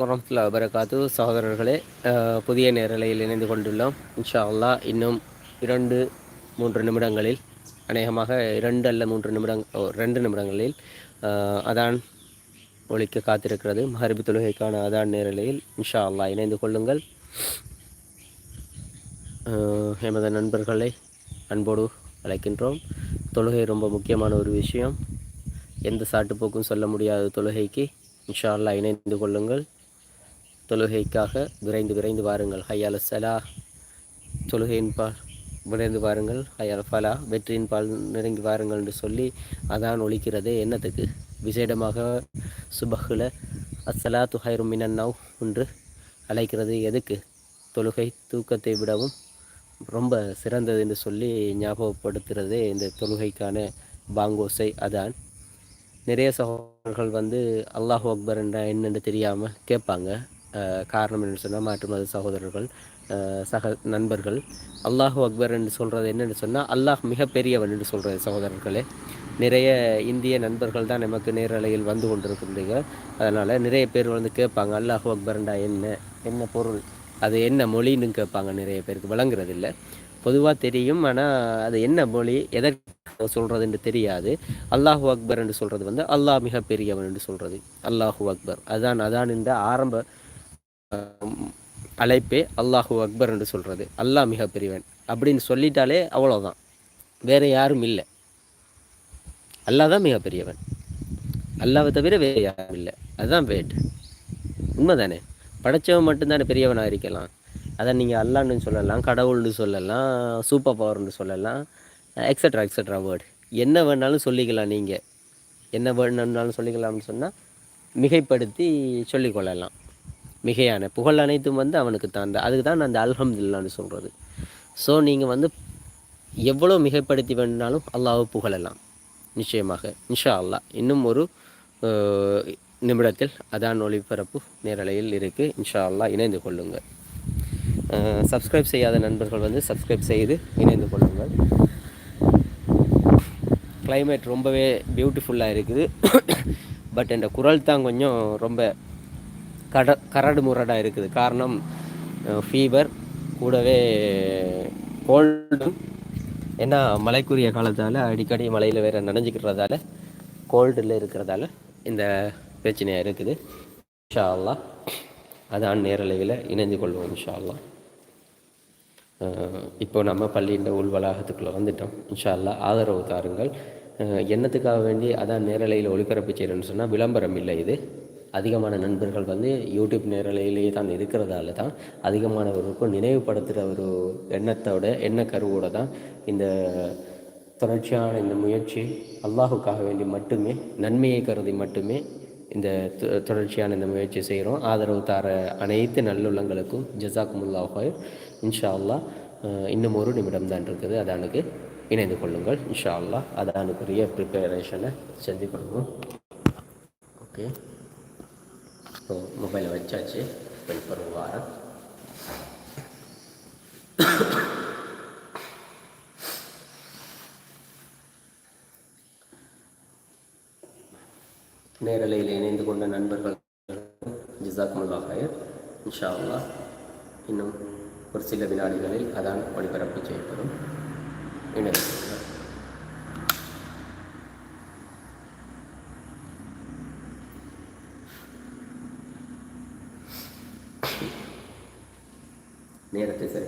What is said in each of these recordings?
வரமத்துல்லா வரகாத்து சகோதரர்களே புதிய நேரலையில் இணைந்து கொண்டுள்ளோம். இன்ஷா அல்லா இன்னும் இரண்டு மூன்று நிமிடங்களில் அநேகமாக இரண்டு அல்ல மூன்று நிமிடங் ரெண்டு நிமிடங்களில் அதான் ஒழிக்க காத்திருக்கிறது. மஹரிபு தொழுகைக்கான அதான் நேரலையில் இன்ஷா அல்லா இணைந்து கொள்ளுங்கள். எமது நண்பர்களை அன்போடு அழைக்கின்றோம். தொழுகை ரொம்ப முக்கியமான ஒரு விஷயம். எந்த சாட்டுப்போக்கும் சொல்ல முடியாத தொழுகைக்கு இன்ஷா அல்லா இணைந்து கொள்ளுங்கள். தொழுகைக்காக விரைந்து விரைந்து வாருங்கள். ஹையால சலா தொழுகையின் பால் விரைந்து வாருங்கள். ஹையால் ஃபலா. வெற்றியின் பால் நெருங்கி வாருங்கள் என்று சொல்லி அதான் ஒழிக்கிறதே. என்னத்துக்கு? விசேடமாக சுபஹில் அஸ்ஸலா துஹைரும் மினன்னாவ் என்று அழைக்கிறது. எதுக்கு? தொழுகை தூக்கத்தை விடவும் ரொம்ப சிறந்தது என்று சொல்லி ஞாபகப்படுத்துகிறதே இந்த தொழுகைக்கான பாங்கோசை. அதான். நிறைய சகோதரர்கள் வந்து அல்லாஹ் அக்பர் என்ற என்னென்னு தெரியாமல் கேட்பாங்க. காரணம் என்று சொன்னால் மாற்று மத சகோதரர்கள் சக நண்பர்கள். அல்லாஹு அக்பர் என்று சொல்கிறது என்னென்னு சொன்னால் அல்லாஹ் மிகப்பெரியவன் என்று சொல்கிறது சகோதரர்களே. நிறைய இந்திய நண்பர்கள் தான் நமக்கு நேரலையில் வந்து கொண்டிருக்கிறீங்க அதனால் நிறைய பேர் வந்து கேட்பாங்க அல்லாஹு அக்பர்ண்டா என்ன? என்ன பொருள்? அது என்ன மொழின்னு கேட்பாங்க நிறைய பேருக்கு. விளங்குறதில்லை. பொதுவாக தெரியும் ஆனால் அது என்ன மொழி எதற்கு சொல்கிறதுன்னு தெரியாது. அல்லாஹு அக்பர் என்று சொல்கிறது வந்து அல்லாஹ் மிகப்பெரியவன் என்று சொல்கிறது அல்லாஹு அக்பர். அதான் அதான் இந்த ஆரம்ப அழைப்பே அல்லாஹு அக்பர் என்று சொல்கிறது அல்லாஹ் மிக பெரியவன் அப்படின்னு சொல்லிட்டாலே அவ்வளோதான் வேறு யாரும் இல்லை. அல்லாஹ் தான் மிக பெரியவன் அல்லாவை தவிர வேறு யாரும் இல்லை. அதுதான் வேட். உண்மைதானே? படைச்சவன் மட்டும்தானே பெரியவனாக இருக்கலாம். அதை நீங்கள் அல்லான்னு சொல்லலாம் கடவுள்னு சொல்லலாம் சூப்பர் பவர்னு சொல்லலாம் எக்ஸட்ரா எக்ஸட்ரா வேர்டு என்ன வேணாலும் சொல்லிக்கலாம் நீங்கள் என்ன வேணும்னாலும் சொல்லிக்கலாம்னு சொன்னால் மிகைப்படுத்தி சொல்லிக்கொள்ளலாம் மிகையான புகழ் அனைத்தும் வந்து அவனுக்கு தான். அதுக்கு தான் அந்த அல்ஹம்துல்லான்னு சொல்கிறது ஸோ நீங்கள் வந்து எவ்வளோ மிகைப்படுத்தி வேணுனாலும் அல்லாவை புகழலாம். நிச்சயமாக. இன்ஷா அல்லா இன்னும் ஒரு நிமிடத்தில் அதான் ஒளிபரப்பு நேரலையில் இருக்குது இன்ஷா அல்லா இணைந்து கொள்ளுங்கள். சப்ஸ்கிரைப் செய்யாத நண்பர்கள் வந்து சப்ஸ்கிரைப் செய்து இணைந்து கொள்ளுங்கள். கிளைமேட் ரொம்பவே பியூட்டிஃபுல்லாக இருக்குது. பட் என் குரல் தான் கொஞ்சம் ரொம்ப கட கரடு முரடாக இருக்குது. காரணம் ஃபீவர் கூடவே கோல்டும் ஏன்னா மழைக்குரிய காலத்தால் அடிக்கடி மலையில் வேறு நனைஞ்சிக்கிறதால கோல்டில் இருக்கிறதால இந்த பிரச்சனையாக இருக்குது. இன்ஷா அல்லா அதான் நேரலையில் இணைந்து கொள்வோம் இன்ஷா அல்லா இப்போ நம்ம பள்ளியின் உள் வளாகத்துக்குள்ளே வந்துட்டோம். இன்ஷா அல்லா ஆதரவு தாருங்கள். என்னத்துக்காக வேண்டி அதான் நேரலையில் ஒளிபரப்பு செய்யணும்னு சொன்னால் விளம்பரம் இல்லை இது. அதிகமான நண்பர்கள் வந்து யூடியூப் நேரலையிலேயே தான் இருக்கிறதால தான் அதிகமானவர்களுக்கும் நினைவுபடுத்துகிற ஒரு எண்ணத்தோட எண்ண கருவோடு தான் இந்த தொடர்ச்சியான இந்த முயற்சி அல்லாஹுக்காக வேண்டி மட்டுமே நன்மையை கருதி மட்டுமே இந்த தொடர்ச்சியான இந்த முயற்சி செய்கிறோம். ஆதரவு தார அனைத்து நல்லுள்ளங்களுக்கும் ஜசாக்குமுல்லா ஹாயர் இன்ஷா அல்லா இன்னும் ஒரு நிமிடம் தான் இருக்குது. அதானுக்கு இணைந்து கொள்ளுங்கள். இன்ஷா அல்லா அதானுக்குரிய ப்ரிப்பரேஷனை செஞ்சு கொள்வோம் ஓகே ஸோ மொபைலை வச்சாச்சு. வெயிட் ஒரு வாரம். நேரலையில் இணைந்து கொண்ட நண்பர்கள் ஜிசாக்முல்லா ஹயர் இன்ஷா அல்லா இன்னும் ஒரு சில வினாடிகளில் அதான் ஒளிபரப்பு செய்யப்படும். இணைந்து நேரத்தை சரி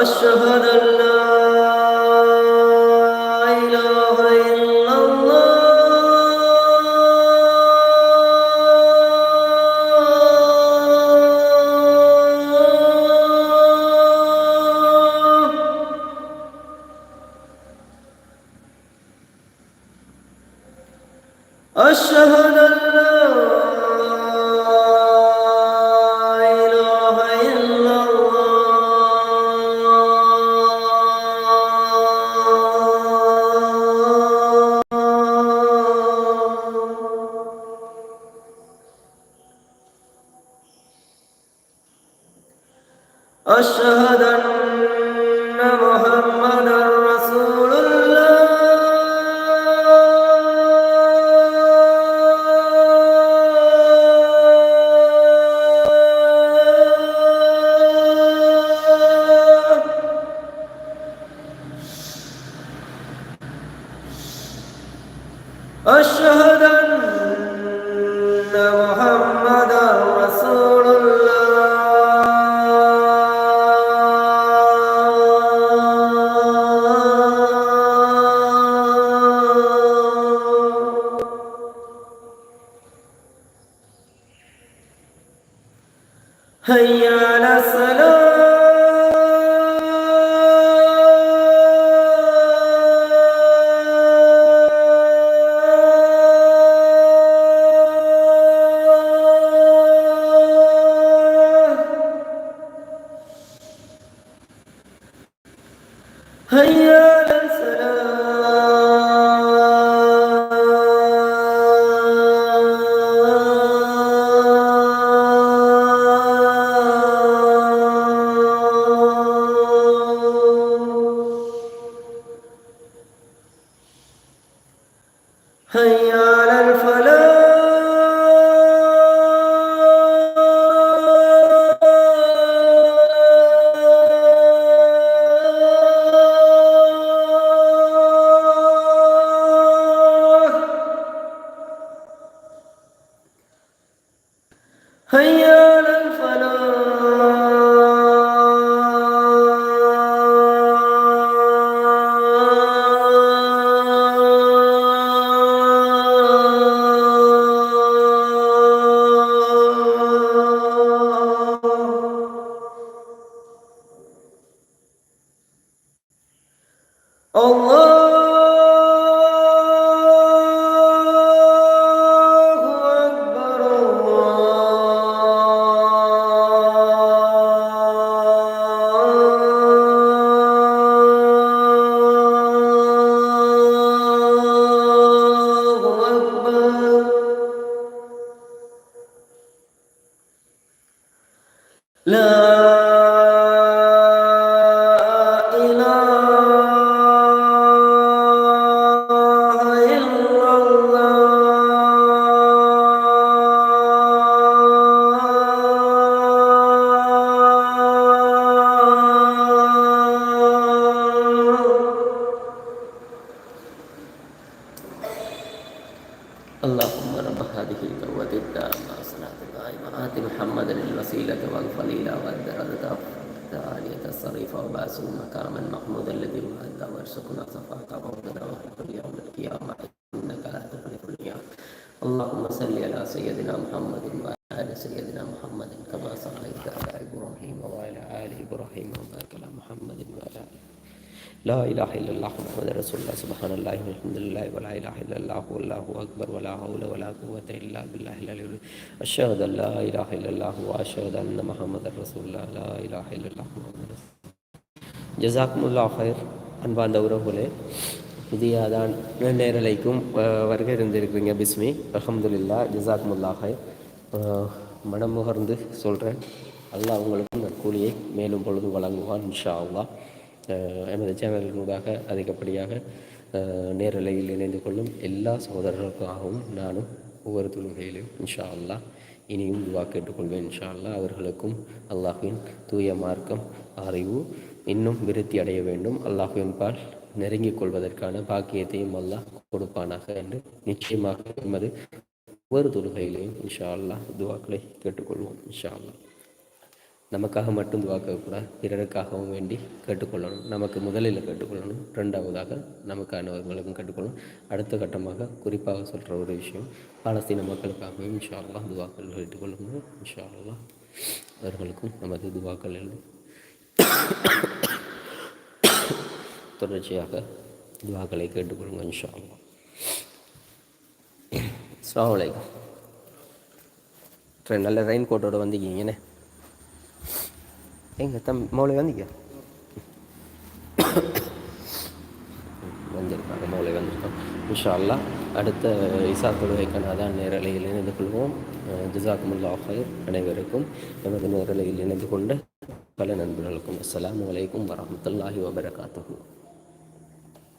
وأشهد أن لا Hey هيا اللهم القيامة إنك لا تخلف الميعاد اللهم صل على سيدنا محمد وعلى آل سيدنا محمد كما صليت على إبراهيم وعلى آل إبراهيم وبارك على محمد وعلى آل لا إله إلا الله محمد رسول الله سبحان الله والحمد لله ولا إله إلا الله والله أكبر ولا حول ولا قوة إلا بالله العلي أشهد أن لا إله إلا الله وأشهد أن محمد رسول الله لا إله إلا الله محمد رسول ஜசாக்முல்லா ஹயர் அன்பார்ந்த உறவுகளே புதிய அதான் நேரலைக்கும் வருகை இருந்திருக்கிறீங்க பிஸ்மி. அஹமதுல்லா ஜசாக்முல்லா ஹயர் மனம் முகர்ந்து சொல்கிறேன் அல்லாஹ் அவங்களுக்கும் நற்கூலியை மேலும் பொழுது வழங்குவான் இன்ஷா அல்லா எமது சேனல்கூடாக அதிகப்படியாக நேரலையில் இணைந்து கொள்ளும் எல்லா சகோதரர்களுக்காகவும் நானும் ஒவ்வொரு தொழுகையிலும் இன்ஷா அல்லா இனியும் துவா கேட்டுக்கொள்வேன் இன்ஷா அல்லா அவர்களுக்கும் அல்லாஹின் தூய மார்க்கம் அறிவு இன்னும் விருத்தி அடைய வேண்டும். அல்லாஹுவின் பால் நெருங்கிக் கொள்வதற்கான பாக்கியத்தையும் அல்லாஹ் கொடுப்பானாக என்று நிச்சயமாக எமது ஒவ்வொரு தொழுகையிலையும் இன்ஷா அல்லா துவாக்களை கேட்டுக்கொள்வோம் இன்ஷா அல்லா நமக்காக மட்டும் துவா கேட்கக்கூடாது பிறருக்காகவும் வேண்டி கேட்டுக்கொள்ளணும். நமக்கு முதலில் கேட்டுக்கொள்ளணும். ரெண்டாவதாக நமக்கானவர்களுக்கும் கேட்டுக்கொள்ளணும். அடுத்த கட்டமாக குறிப்பாக சொல்கிற ஒரு விஷயம் பாலஸ்தீன மக்களுக்காகவும் இன்ஷா அல்லா துவாக்கள் கேட்டுக்கொள்ளணும். இன்ஷா அல்லா அவர்களுக்கும் நமது துவாக்கள் எழுதும். தொடர்ச்சியாக துவாக்களை கேட்டுக்கொள்ளுங்க இன்ஷா அல்லாஹ் அஸ்ஸலாமு ட்ரெயின் நல்ல ரெயின் கோட்டோட வந்திருக்கீங்கண்ணே எங்க தம் மௌளை வந்திக்க வந்திருக்காங்க மௌளை வந்திருக்கோம் இன்ஷா அல்லாஹ் அடுத்த இசா தொழுவைக்கான தான் நேரலையில் இணைந்து கொள்வோம். ஜிசாக்குமுல்லா ஹைர் அனைவருக்கும் எமது நேரலையில் இணைந்து கொண்ட பல நண்பர்களுக்கும் அஸ்லாம் அலைக்கும் வரமத்துல்லாஹி வபரகாத்துக்கும்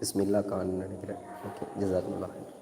பிஸ்மி பிஸ்மி பிஸ்மில்லா கான் நினைக்கிறேன் ஓகே ஜிசாக்குமுல்லா ஹயர்